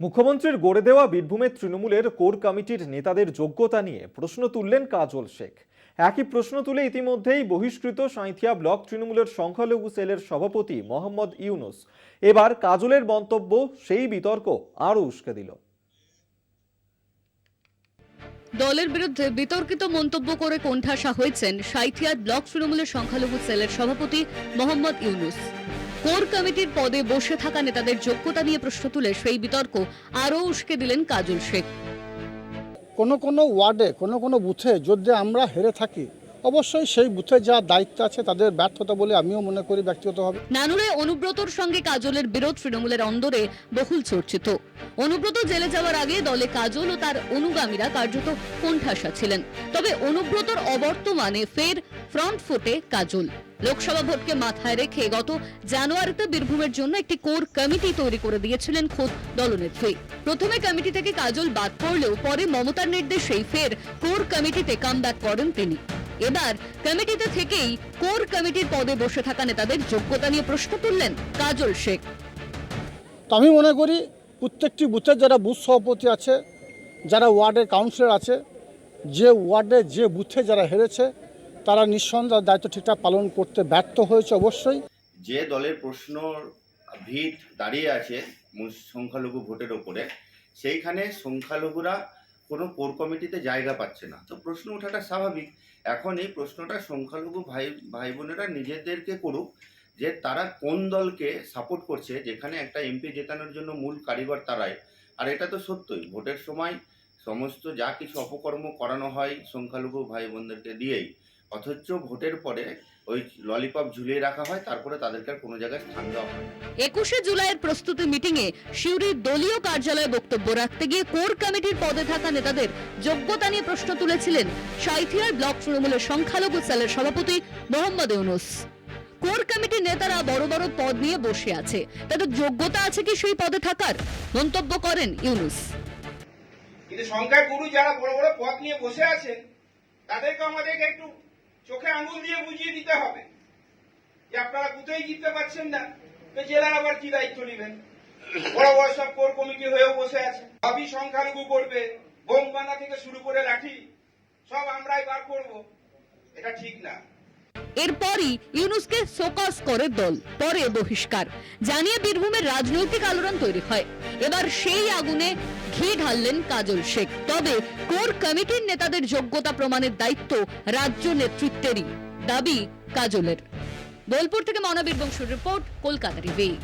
মুখ্যমন্ত্রীর গড়ে দেওয়া বীরভূমের তৃণমূলের কোর কমিটির নেতাদের যোগ্যতা নিয়ে প্রশ্ন তুললেন কাজল শেখ। একই প্রশ্ন তুলে ইতিমধ্যেই বহিষ্কৃত সাঁইথিয়া ব্লক তৃণমূলের সংখ্যালঘু সেলের সভাপতি মোহাম্মদ ইউনুস। এবার কাজলের মন্তব্য সেই বিতর্ক আরও উস্কে দিল। দলের বিরুদ্ধে বিতর্কিত মন্তব্য করে কোণঠাসা হয়েছেন সাইথিয়া ব্লক তৃণমূলের সংখ্যালঘু সেলের সভাপতি মোহাম্মদ ইউনুস। কোর কমিটির পদে বসে থাকা নেতাদের যোগ্যতা নিয়ে প্রশ্ন তুলে সেই বিতর্ক আরও উস্কে দিলেন কাজল শেখ। কোনো কোনো ওয়ার্ডে কোনো কোনো বুথে যদি আমরা হেরে থাকি অবশ্যই সেই বুথে যা দায়িত্ব আছে তাদের ব্যর্থতা বলে আমিও মনে করি ব্যক্তিগতভাবে। নানুরে অনুব্রতর সঙ্গে কাজলের বিরোধ তৃণমূলের অন্দরে বহুল চর্চিত। অনুব্রত জেলে যাওয়ার আগে দলে কাজল ও তার অনুগামীরা কার্যত কোণঠাসা ছিলেন। তবে অনুব্রতর অবর্তমানে ফের ফ্রন্ট ফুটে কাজল। লোকসভা ভোটকে মাথায় রেখে গত জানুয়ারিতে বীরভূমের জন্য একটি কোর কমিটি তৈরি করে দিয়েছিলেন খোদ দলনেত্রী। প্রথমে কমিটি থেকে কাজল বাদ পড়লেও পরে মমতার নির্দেশেই ফের কোর কমিটিতে কামব্যাক করেন তিনি। এবার কমিটিতে থেকেই কোর কমিটির পদে বসে থাকা নেতাদের যোগ্যতা নিয়ে প্রশ্ন তুললেন কাজল শেখ। আমি মনে করি প্রত্যেকটি বুথের যারা বুথ সভাপতি আছে, যারা ওয়ার্ডের কাউন্সিলর আছে, যে ওয়ার্ডে যে বুথে যারা হেরেছে তারা নিঃসন্দেহ দায়িত্ব ঠিকঠাক পালন করতে ব্যর্থ হয়েছে অবশ্যই। যে দলের প্রশ্ন ভিত দাঁড়িয়ে আছে সংখ্যালঘু ভোটের ওপরে, সেইখানে সংখ্যালঘুরা কোনো কোর কমিটিতে জায়গা পাচ্ছে না। তো প্রশ্ন ওঠাটা স্বাভাবিক। এখন এই প্রশ্নটা সংখ্যালঘু ভাই ভাই বোনেরা নিজেদেরকে করুক যে তারা কোন দলকে সাপোর্ট করছে, যেখানে একটা এমপি জেতানোর জন্য মূল কারিগর তারাই। আর এটা তো সত্যই, ভোটের সময় সমস্ত যা কিছু অপকর্ম করানো হয় সংখ্যালঘু ভাই বোনদেরকে দিয়েই অথচ ভোটের পরে ওই ললিপপ ঝুলিয়ে রাখা হয় তারপরে তাদেরকে আর কোনো জায়গায় স্থান দেওয়া হয় একুশে জুলাইয়ের প্রস্তুতি মিটিংয়ে সিউড়ির দলীয় কার্যালয়ে বক্তব্য রাখতে গিয়ে কোর কমিটির পদে থাকা নেতাদের যোগ্যতা নিয়ে প্রশ্ন তুলেছিলেন সাইথিয়ার ব্লক তৃণমূলের সংখ্যালঘু সেলের সভাপতি মোহাম্মদ ইউনুস। কোর কমিটির নেতারা বড় বড় পদ নিয়ে বসে আছে। তাদের যোগ্যতা আছে কি সেই পদে থাকার? মন্তব্য করেন ইউনুস। কিন্তু সংখ্যায় গুরু যারা বড় বড় পথ নিয়ে বসে আছেন তাদেরকে আমাদেরকে একটু চোখে আঙুল দিয়ে বুঝিয়ে দিতে হবে। যে আপনারা কোথায় জিততে পারছেন না, তো জেলার আবার কি দায়িত্ব নেবেন? বড় বড় সব কোর কমিটি হয়ে বসে আছে। সবই সংখ্যালঘু করবে বোম বানা থেকে শুরু করে লাঠি, সব আমরাই বার করব। এটা ঠিক না। এরপরই ইউনুসকে সোকাস করে দল, পরে বহিষ্কার। জানিয়ে বীরভূমের রাজনৈতিক আলোড়ন তৈরি হয়। এবার সেই আগুনে ঘি ঢাললেন কাজল শেখ। তবে কোর কমিটির নেতাদের যোগ্যতা প্রমাণের দায়িত্ব রাজ্য নেতৃত্বেরই, দাবি কাজলের। বোলপুর থেকে মনাবীর বংশুর রিপোর্ট, কলকাতা টিভি।